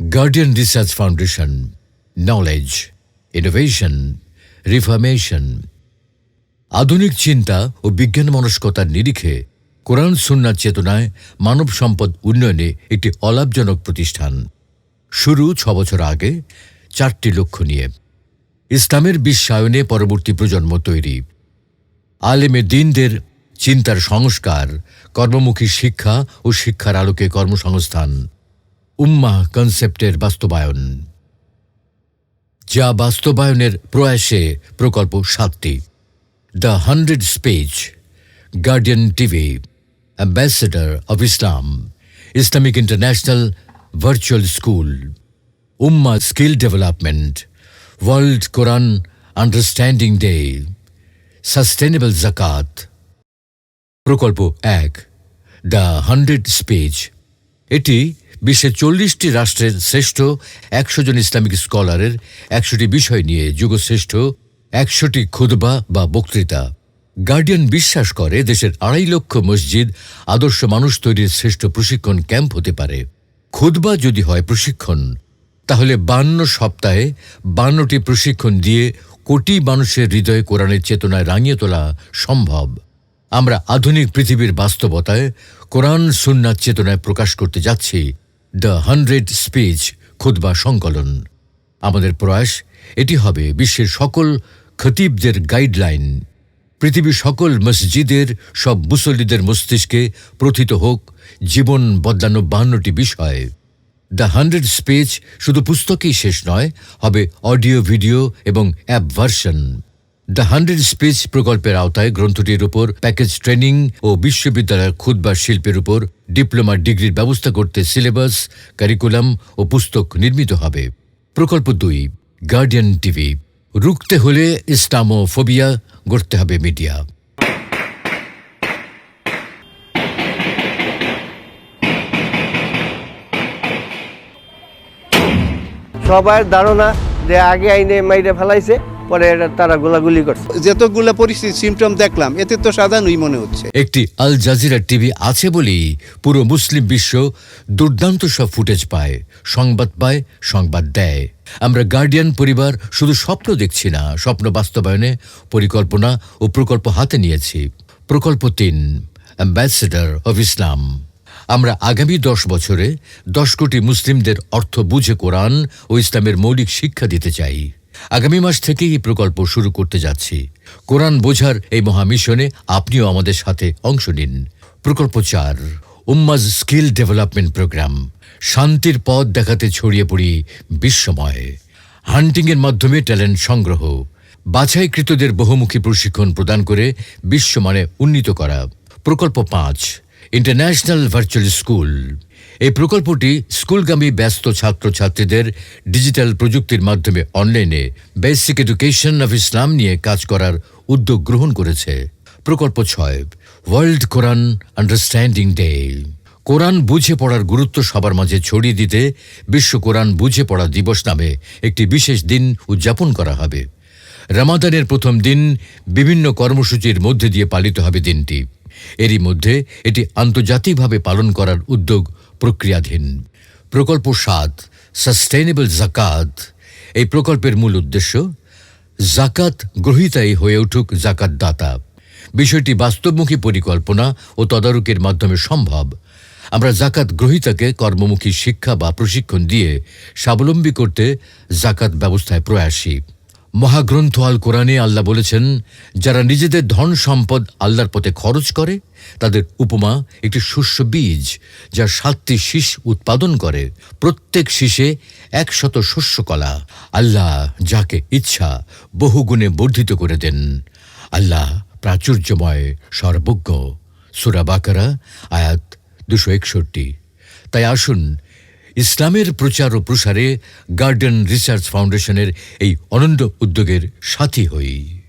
Guardian Research Foundation knowledge innovation reformation আধুনিক চিন্তা ও বিজ্ঞান মনস্কতার নিরিখে কোরআন সুন্নার চেতনায় মানব সম্পদ উন্নয়নে একটি অলাভজনক প্রতিষ্ঠান। শুরু ছ বছর আগে চারটি লক্ষ্য নিয়ে। ইসলামের বিশ্বায়নে পরবর্তী প্রজন্ম তৈরি। আলেমে দিনদের চিন্তার সংস্কার, কর্মমুখী শিক্ষা ও শিক্ষার আলোকে কর্মসংস্থান। উম্মা কনসেপ্টের বাস্তবায়ন। যা বাস্তবায়নের প্রয়াসে প্রকল্প সাতটি। The hundred pages, Guardian TV, ambassador of Islam, Islamic international virtual school, Umma skill development, world Quran understanding day sustainable জাকাত প্রকল্প এক, দ্য হান্ড্রেড স্পেজ, এটি বিশ্বের চল্লিশটি রাষ্ট্রের শ্রেষ্ঠ, একশো জন ইসলামিক স্কলারের একশোটি বিষয় নিয়ে যুগশ্রেষ্ঠ, একশোটি খুদবা বা বক্তৃতা। গার্ডিয়ান বিশ্বাস করে দেশের আড়াই লক্ষ মসজিদ আদর্শ মানুষ তৈরির শ্রেষ্ঠ প্রশিক্ষণ ক্যাম্প হতে পারে। খুদবা যদি হয় প্রশিক্ষণ, তাহলে বান্ন সপ্তাহে বান্নটি প্রশিক্ষণ দিয়ে কোটি মানুষের হৃদয়ে কোরআনের চেতনায় রাঙিয়ে তোলা সম্ভব। আমরা আধুনিক পৃথিবীর বাস্তবতায় কোরআন সুন্নার চেতনায় প্রকাশ করতে যাচ্ছি। দ্য হান্ড্রেড স্পিচ খুদবা সংকলন। আমাদের প্রয়াস, এটি হবে বিশ্বের সকল খতিবদের গাইডলাইন। পৃথিবীর সকল মসজিদের, সব মুসল্লিদের মস্তিষ্কে প্রথিত হোক জীবন বদলানো বাহান্নটি বিষয়। দ্য হান্ড্রেড স্পেজ শুধু পুস্তকেই শেষ নয়, হবে অডিও, ভিডিও এবং app version. The hundred pages প্রকল্পের আওতায় গ্রন্থটির উপর প্যাকেজ ট্রেনিং ও বিশ্ববিদ্যালয়ের খুদবা শিল্পের উপর ডিপ্লোমা ডিগ্রির ব্যবস্থা করতে সিলেবাস, কারিকুলাম ও পুস্তক নির্মিত হবে। প্রকল্প দুই, গার্ডিয়ান টিভি। রুখতে হলে ইসলামোফোবিয়া গড়তে হবে মিডিয়া। সবার ধারণা যে আগে আইনে মাইরে ফেলাইছে। পরে তারা গোলাগুলি করছে। যতগুলো পরিস্থিতি সিমটম দেখলাম এতে তো সাধারণই মনে হচ্ছে। একটি আল জাজিরা টিভি আছে বলেই পুরো মুসলিম বিশ্ব দুর্দান্ত সব ফুটেজ পায় সংবাদ পায় সংবাদ দেয়। আমরা গার্ডিয়ান পরিবার শুধু স্বপ্ন দেখছি না স্বপ্ন বাস্তবায়নে পরিকল্পনা ও প্রকল্প হাতে নিয়েছি। প্রকল্প তিন অ্যাম্বাসেডর অফ ইসলাম আমরা আগামী দশ বছরে দশ কোটি মুসলিমদের অর্থ বুঝে কোরআন ও ইসলামের মৌলিক শিক্ষা দিতে চাই। আগামী মাস থেকেই এই প্রকল্প শুরু করতে যাচ্ছি। কোরআন বোঝার এই মহামিশনে আপনিও আমাদের সাথে অংশ নিন। প্রকল্প চার, উম্মাজ স্কিল ডেভেলপমেন্ট প্রোগ্রাম। শান্তির পথ দেখাতে ছড়িয়ে পড়ি বিশ্বময়। হান্টিংয়ের মাধ্যমে ট্যালেন্ট সংগ্রহ। বাছাইকৃতদের বহুমুখী প্রশিক্ষণ প্রদান করে বিশ্বমানে উন্নীত করা। প্রকল্প পাঁচ, ইন্টারন্যাশনাল ভার্চুয়াল স্কুল। এই প্রকল্পটি স্কুলগামী ব্যস্ত ছাত্রছাত্রীদের ডিজিটাল প্রযুক্তির মাধ্যমে অনলাইনে বেসিক এডুকেশন অফ ইসলাম নিয়ে কাজ করার উদ্যোগ গ্রহণ করেছে। প্রকল্প ছয়, world Quran understanding day. Quran বুঝে পড়ার গুরুত্ব সবার মাঝে ছড়িয়ে দিতে বিশ্ব কোরআন বুঝে পড়া দিবস নামে একটি বিশেষ দিন উদযাপন করা হবে। রামাদানের প্রথম দিন বিভিন্ন কর্মসূচির মধ্যে দিয়ে পালিত হবে দিনটি। এরই মধ্যে এটি আন্তর্জাতিকভাবে পালন করার উদ্যোগ প্রক্রিয়াধীন। প্রকল্প সাত সাস্টেনেবল জাকাত এই প্রকল্পের মূল উদ্দেশ্য জাকাত গ্রহীতাই হয়ে উঠুক জাকাত দাতা বিষয়টি বাস্তবমুখী পরিকল্পনা ও তদারকির মাধ্যমে সম্ভব। আমরা জাকাত গ্রহীতাকে কর্মমুখী শিক্ষা বা প্রশিক্ষণ দিয়ে স্বাবলম্বী করতে জাকাত ব্যবস্থায় প্রয়াসী। মহাগ্রন্থ আল কোরআনে আল্লাহ বলেছেন, যারা নিজেদের ধন সম্পদ আল্লাহর পথে খরচ করে, তাদের উপমা একটি শস্য বীজ, যা সাতটি শীষ উৎপাদন করে। প্রত্যেক শীষে একশত শস্যকলা আল্লাহ যাকে ইচ্ছা বহুগুণে বর্ধিত করে দেন। আল্লাহ প্রাচুর্যময় সর্বজ্ঞ। সুরা বাকারা, আয়াত দুশো একষট্টি। তাই আসুন ইসলামের প্রচার ও প্রসারে গার্ডেন রিসার্চ ফাউন্ডেশনের এই অনন্য উদ্যোগের সাথী হই।